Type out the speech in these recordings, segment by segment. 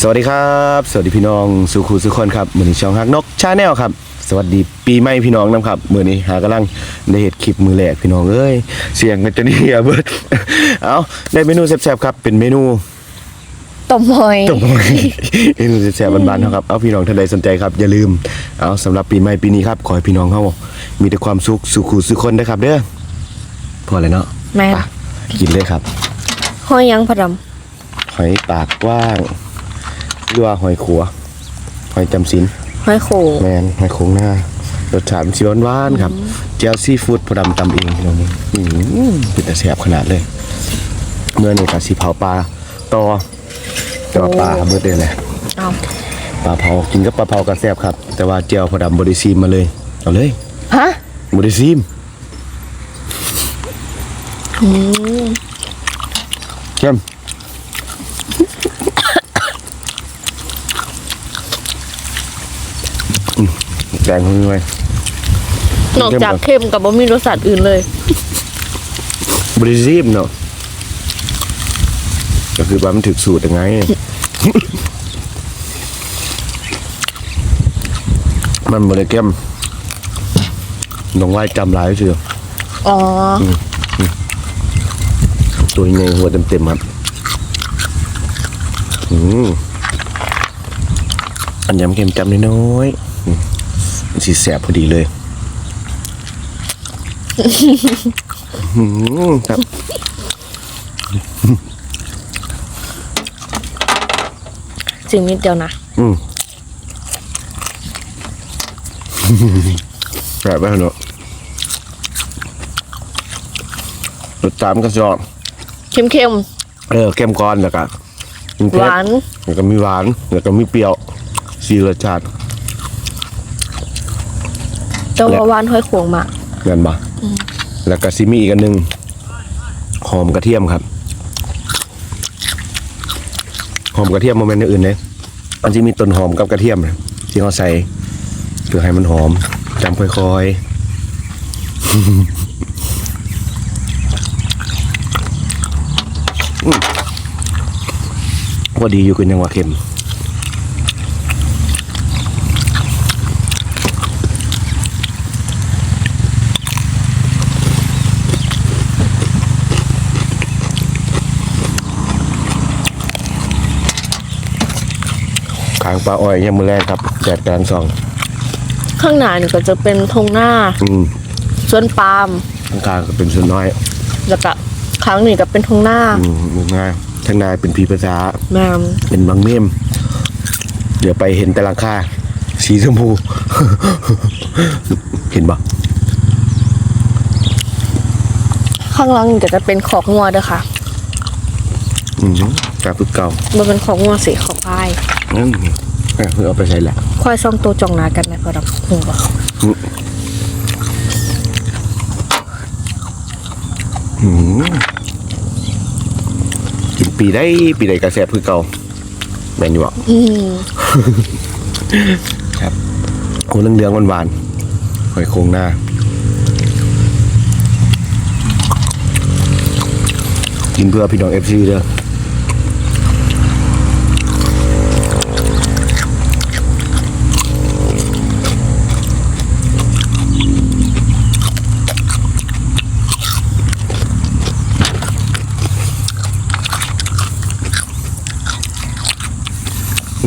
สวัสดีครับ สวัสดีพี่น้องสุขุสุขคนครับมือนี้ช่องฮักนกชาแนลครับ สวัสดีปีใหม่พี่น้องนะครับมือนี้หากำลังได้เห็ดคลิปมือแรกพี่น้องเอ้ยเสียงกันจะนี่อะเบิดเอาได้เมนูแซ่บๆครับเป็นเมนูต้มหอยต้มหอยเมนูแซ่บๆบ้านๆเนาะครับเอาพี่น้องท่านใดสนใจครับอย่าลืมเอาสำหรับปีใหม่ปีนี้ครับขอให้พี่น้องเขามีแต่ความสุขสุขุสุขคนนะครับ เด้อพอเลยเนาะแม่นไปกินเลยครับหอยยังพะดหอยปากกว้าง หรือว่าหอยขัว หอยจำศีลำหอยโขงแมนหอยโขงหน้ารสชาติมันสิหวานๆครับเจียวซีฟู้ดพอดำตำเองพี่น้องนี่อืมเป็นแต่แสบขนาดเลย เมื่อนี่กับสีเผาปลาต่อแต่ว่าปลาเบิดเลยแหละเอาปลาเผากินกับปลาเผากระแสบครับ แต่ว่าเจียวพอดำบริซีมมาเลยเอาเลยฮะบริซีมเข้มอืม แกงมือไว้นอกจากเค็มกับบ่มีรสชาติอื่นเลยบริซีมเนาะก็คือว่ามันถึกสูตรยังไงมันบริเกมน้องไว้จำหลายเชื่ออ๋อตัวใหญ่หัวเต็มๆครับอืมอันยำเค็มจำน้อยๆอืมมัน สีแสบพอดีเลยอืมครับสิ่งนิดเดียวนะ อืมแสบไปเนาะรสตามก็ชอบเค็มเค็มเออเข้มก้อนแล้วก็มีๆหเผ็ดวาน แล้วก็มีหวาน แล้วก็มีเปรี้ยวสี่รสชาติ แต่ว่าหวานหอยโขงมากเงินบ่แล้วก็ซิมีอีกอันหนึ่งหอมกระเทียมครับหอมกระเทียมโมเมนต์อื่นเลยมันจะมีต้นหอมกับกระเทียมนะที่เขาใส่เพื่อให้มันหอมจำค่อยๆอืมพอดีอยู่กันยังว่าเค็ม ปลาอ้อยยามมือแรกครับแดดกลางซอง ข้างหน้านี่ก็จะเป็นทงหน้าอืมสวนปาล์มข้างกลางก็เป็นส่วนน้อยแล้วก็ข้างนี้ก็เป็นทงหน้าอืมมือง่ายทางนายเป็นพีภาษา แม่มเป็นบางเมม เดี๋ยวไปเห็นแต่หลังคาสีชมพู เห็นปะข้างหล่างนี่ก็จะเป็นขอกงัวเด้อค่ะอืมจากพึกเก่ามันเป็นขอกงัวสีขอกควาย อืม เออเพื่อเอาไปใช้แหละควายซองตัวจ่องหนากันไหมพอดำหูบ่อืมกินปีได้ปีใดกระแสบคือเก่าแมนอยู่อะอืมครับโอ้เหลืองๆหวานๆหอยโครงหน้ากินเพื่อพี่น้องเอฟซีเด้อ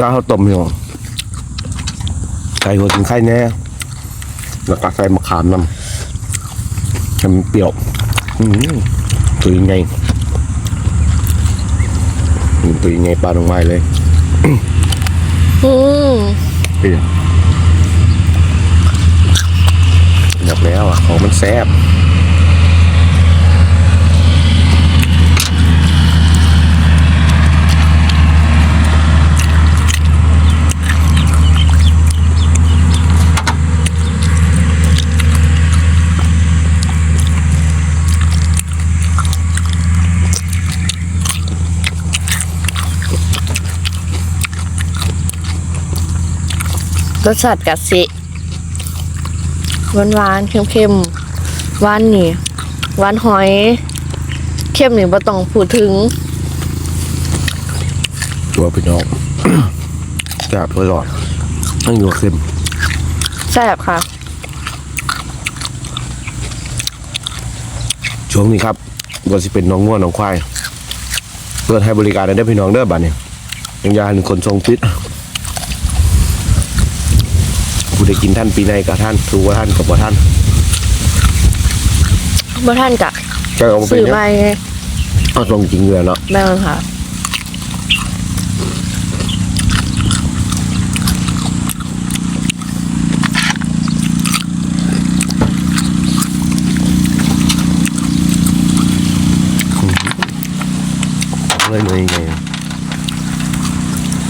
ร้านข้าวต้มอยู่ใส่หัวถึงไข่แน่แล้วก็ใส่มะขามน้ำให้มันเปรี้ยวอืมตัวยังไงอืมตัวยังไงปลาลงไม้เลยอืมเปรี้ยวอยากแล้วอะของมันแซ่บ รสชาติกะสิหวานหวานๆเค็มเค็มๆหวานนี่หวานหอยเข้มนี่บ่ต้องพูดถึงตัวพี่น้องจับตลอดต้องอยู่ขึ้นแซ่บค่ะ ช่วงนี้ครับก็สิเป็นน้องง่วนน้องควายเปิดให้บริการได้พี่น้องเด้อบัดนี้ยังยาหนึ่งคนทรงพิษ ผู้ได้กินท่านปีในกับท่านรู้ว่าท่านกับว่าท่านเมื่อท่านกะจะเอามาเป็นสื่อเนี่ยมาเอาตรงจริงเลยเนาะแม่นค่ะ เลยเลยไง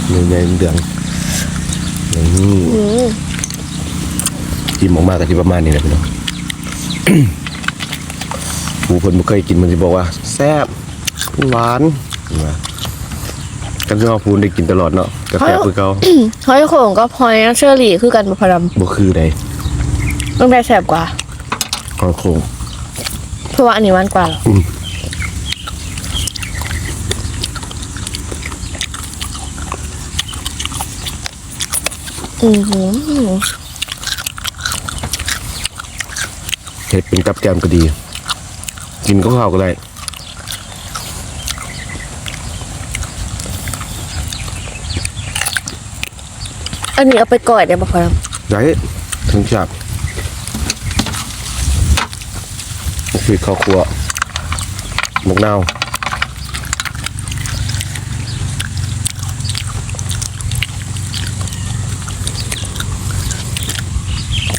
เลยไงเดืองนี่อืม จิ้มออกมากับที่ประมาณนี้แหละพี่น้องผู้คนไม่เคยกินมันจะบอกว่า แซ่บหวานนะกันที่ว่าพูนได้กินตลอดเนาะกาแฟคือเก่าหอยโข่งก็พลอยนะเชอรี่คือกันบ่พอดบ่คือใดำต้องได้แซ่บกว่าคอนโครงเพราะว่าอันนี้หวานกว่าเหรออืมอือหือ เห็ดเป็นกับแกมก็ดี กินก็ข้าวก็ได้อันนี้เอาไปก่อยได้บ่พอดได้ถึงจับคือข้าวคั่วหมกนาว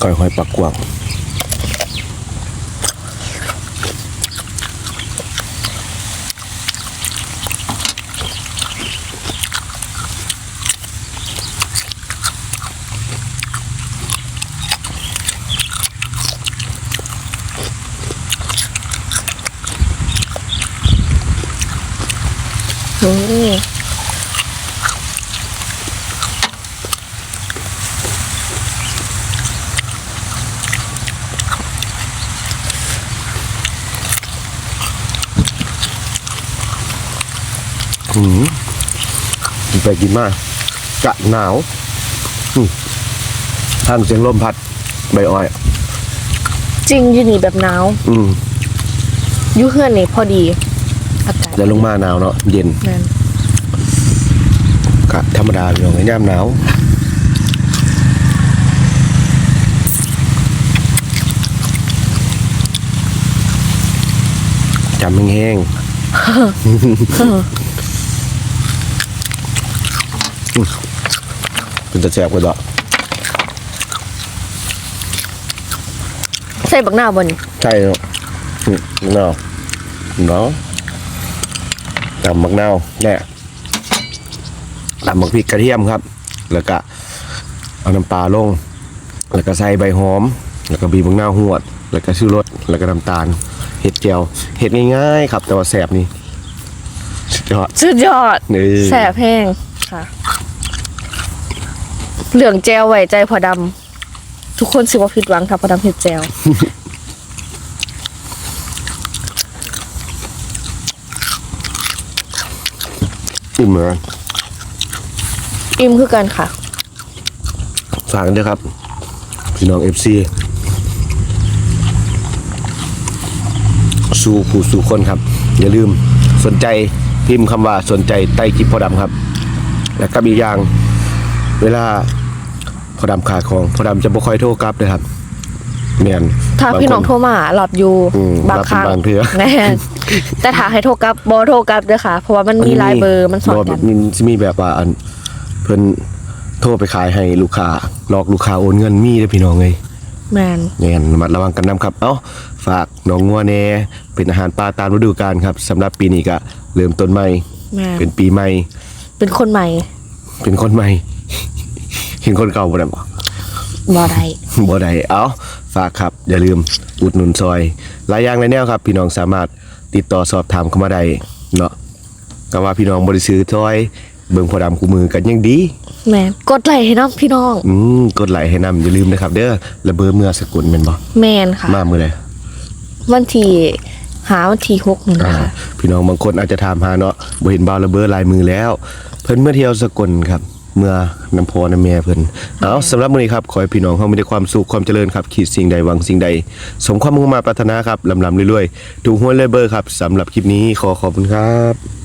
ก่อยหอยปักกวาง หืมกินไปกินมากกะหนาวอืมท่านเสียงลมพัดใบอ้อย จริงอยู่นี่แบบหนาว อืมอยุ่เฮือนนี่พอดี อากาศแล้วลงมาหนาวเนาะเย็นแม่นกะธรรมดาอยู่ในย่ามหนาวจำแห้งๆเป็นตะแจบกันดอกใส่บักหน้าวบ่นี่ใช่เนาะอืมมะนาวเนาะ ตำมะนาวแน่ตำมะพริกกระเทียมครับ แล้วก็เอาน้ำปลาลง แล้วก็ใส่ใบหอม แล้วก็บีบมะนาวหวด แล้วก็ชูรสแล้วก็น้ำตาลเห็ดเจียวเห็ดง่ายๆครับ แต่ว่าแสบนี่สุดยอดสุดยอดนี่แสบแห้งค่ะ เหลืองแจวไว้ใจพอดำทุกคนสิว่าผิดหวังถ้าพอดำเห็ดแจว อิ่มเหมือนกันอิ่มคือกันค่ะ ฝากกันด้วยครับ พี่น้องเอฟซีสู่ผู้สู่คนครับ อย่าลืมสนใจพิมพ์คำว่าสนใจใต้คลิปพอดำครับ และก็อีกอย่างเวลาพอดำขาดของพอดำจะบ่ค่อยโทรกลับเลยครับเมียนถ้าพี่น้องโทรมาหลับอยู่อืมบางครั้งรับเป็นบางเทื่อแน่น แต่ถ้าให้โทรกลับบอโทรกลับเด้อค่ะ เพราะว่ามันมีหลายเบอร์มันสอดกันมีมีแบบว่าอันเพิ่นโทรไปขายให้ลูกค้าหลอกลูกค้าโอนเงินมีเด้อพี่น้องเลยแมนเนี่ยระมัดระวังกันนำครับ เอ้าฝากน้องงัวแหน่เป็นอาหารปลาตามฤดูกาลครับสำหรับปีนี้ก็เริ่มต้นใหม่ แมนเป็นปีใหม่ เป็นคนใหม่ เป็นคนใหม่ เห็นคนเก่าบ่ได้บ่บอได้บ่ได้เอ้าฝากครับ อย่าลืมอุดหนุนซอยหลายอย่างในแนวครับ พี่น้องสามารถ ติดต่อสอบถามเข้ามาได้เนาะก็ว่าพี่น้องบ่ได้ซื้อซอย เบิ่งพอดำคู่มือกันยังดีแมนกดไลค์ให้น้องพี่น้อง อืมกดไลค์ให้นำอย่าลืมนะครับ เด้อและเบอร์เมื่อสกุลแม่นบ่แมนค่ะ มามื้อใดวันที่หาวันที่หกนี่อ่านะคะพี่น้องบางคนอาจจะถามหาเนาะบ่เห็นบ่าวระเบิดลายมือแล้ว เพิ่นเมื่อเที่ยวสกลครับ เมื่อน้ำพอน้ำแม่เพิ่นเอาสำหรับมื้อนี้ครับขอให้พี่น้องเฮามีแต่ความสุขความเจริญครับคิดสิ่งใดหวังสิ่งใด สมความมุ่งมาปรารถนาครับลำลำเรื่อยๆถูกหวยเลยเบอร์ครับสำหรับคลิปนี้ขอขอบคุณครับ